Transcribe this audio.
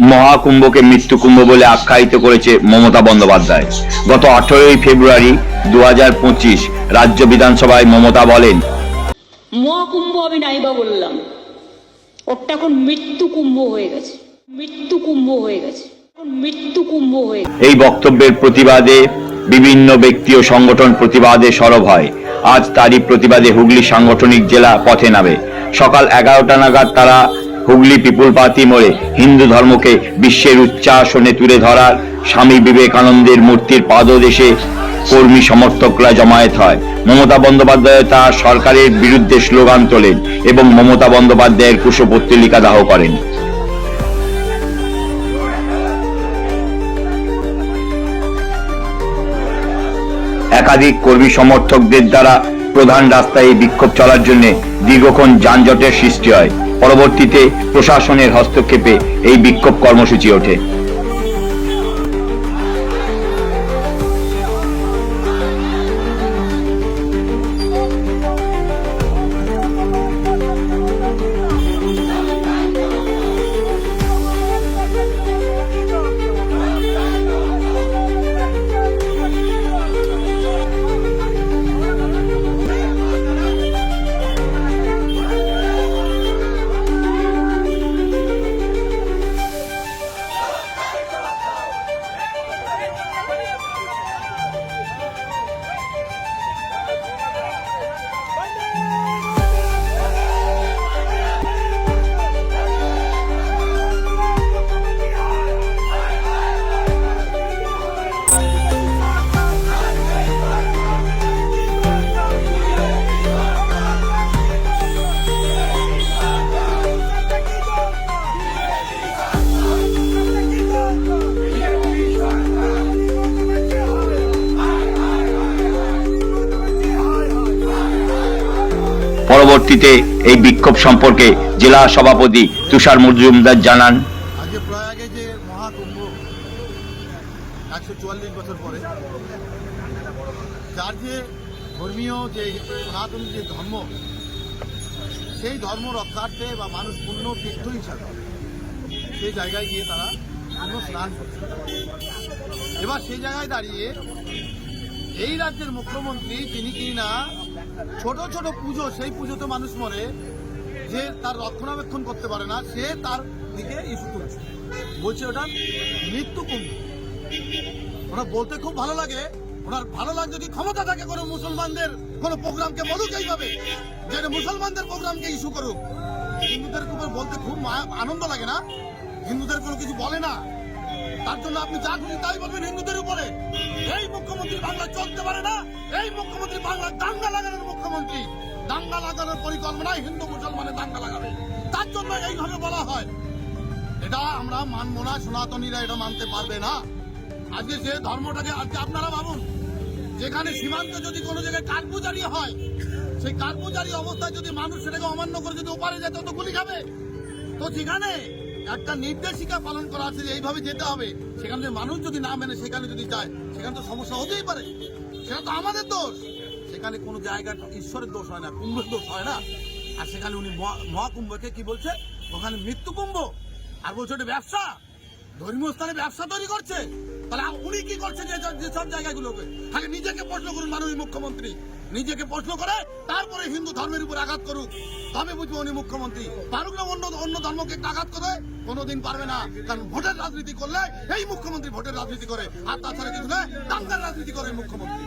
মহাকুম্ভকে মৃত্যুকুম্ভ বলে আখ্যায়িত করেছে মমতা বন্দ্যোপাধ্যায়। গত আঠেরোই ফেব্রুয়ারি দু রাজ্য বিধানসভায় মমতা বলেন মহাকুম্ভ আমি নাইবা বললাম। ওটা এখন মৃত্যু কুম্ভ হয়ে গেছে। মৃত্যু কুম্ভ হয়ে গেছে। মৃত্যু কুম্ভ হয়ে এই বক্তব্যের প্রতিবাদে বিভিন্ন ব্যক্তি ও সংগঠন প্রতিবাদে সরব হয়। আজ তারই প্রতিবাদে হুগলি সাংগঠনিক জেলা পথে নামে। সকাল এগারোটা নাগাদ তারা হুগলি পিপুল পার্টি মোড়ে হিন্দু ধর্মকে বিশ্বের উচ্চাসনে তুলে ধরার স্বামী বিবেকানন্দের মূর্তির পাদদেশে কর্মী সমর্থকরা জমায়েত হয়। মমতা বন্দ্যোপাধ্যায় তার সরকারের বিরুদ্ধে স্লোগান তোলেন এবং মমতা বন্দ্যোপাধ্যায়ের কুশপত্রিকা দাহ করেন। একাধিক কর্মী সমর্থকদের দ্বারা প্রধান রাস্তায় বিক্ষোভ চলার জন্য দীর্ঘক্ষণ যানজটের সৃষ্টি হয়। পরবর্তীতে প্রশাসনের হস্তক্ষেপে এই বিক্ষোভ কর্মসূচি ওঠে। পরবর্তীতে এই বিক্ষোভ সম্পর্কে জেলা সভাপতি তুষার মজুমদার জানান আজকে প্রয়াগে যে মহাকুম্ভ একশো চুয়াল্লিশ বছর পরে। যার যে ধর্মীয় যে সনাতন যে ধর্ম, সেই ধর্ম রক্ষার্থে বা মানুষ পূর্ণ তীর্থ হিসাবে সেই জায়গায় গিয়ে তারা পূর্ণ স্নান করছে। এবার সেই জায়গায় দাঁড়িয়ে এই রাজ্যের মুখ্যমন্ত্রী যিনি কিনা ছোট ছোট পুজো, সেই পুজোতে মানুষ মরে, যে তার রক্ষণাবেক্ষণ করতে পারে না, সে তার দিকে ইস্যু তুলছে। বলছে ওটা মৃত্যু কুম্ভ ওনার বলতে খুব ভালো লাগে। ওনার ভালো লাগে যদি ক্ষমতা থাকে কোনো মুসলমানদের, কোনো প্রোগ্রামকে বলুক এইভাবে, যে মুসলমানদের প্রোগ্রামকে ইস্যু করুক। হিন্দুদের উপর বলতে খুব আনন্দ লাগে না? হিন্দুদের কোনো কিছু বলে না? তার জন্য আপনি যা খুশি তাই বলবেন হিন্দুদের উপরে। এই মুখ্যমন্ত্রী বাংলা চলতে পারে না, এই মুখ্যমন্ত্রী বাংলা দাঙ্গা লাগানোর মুখ্যমন্ত্রী। দাঙ্গা লাগানোর পরিকল্পনায় হিন্দু মুসলমানের দাঙ্গা লাগাবে। তার জন্য এইভাবে বলা হয়। এটা আমরা মানবো না, সনাতনীরা এটা মানতে পারবে না। আজকে যে ধর্মটাকে আজকে আপনারা ভাবুন, যেখানে সীমান্ত যদি কোনো জায়গায় কাঠপুজারি হয়, সেই কাঠপুজারি অবস্থায় যদি মানুষ সেটাকে অমান্য করে যদি ওপারে যায় তত গুলি খাবে। তো সেখানে একটা নির্দেশিকা পালন করা আছে যে এইভাবে যেতে হবে। সেখানে মানুষ যদি না মেনে সেখানে যদি যায়, সেখানে তো সমস্যা হতেই পারে। সেটা তো আমাদের দোষ। সেখানে কোনো জায়গা ঈশ্বরের দোষ হয় না, কুম্ভের দোষ হয় না। আর সেখানে উনি মহা- মহাকুম্ভকে কি বলছে? ওখানে মৃত্যু কুম্ভ আর বলছে ওটা ব্যবসা। ধর্মীয় স্থানে ব্যবসা তৈরি করছে। তাহলে উনি কি করছে যে যে সব জায়গাগুলোকে? তাহলে নিজেকে প্রশ্ন করুন, মাননীয় মুখ্যমন্ত্রী। নিজেকে প্রশ্ন করে তারপরে হিন্দু ধর্মের উপর আঘাত করুক। তবে বুঝব উনি মুখ্যমন্ত্রী। পারুক না অন্য অন্য ধর্মকে আঘাত করে, কোনোদিন পারবে না। কারণ ভোটের রাজনীতি করলে এই মুখ্যমন্ত্রী ভোটের রাজনীতি করে। আর তাছাড়া কিছু না দাঙ্গার রাজনীতি করে মুখ্যমন্ত্রী।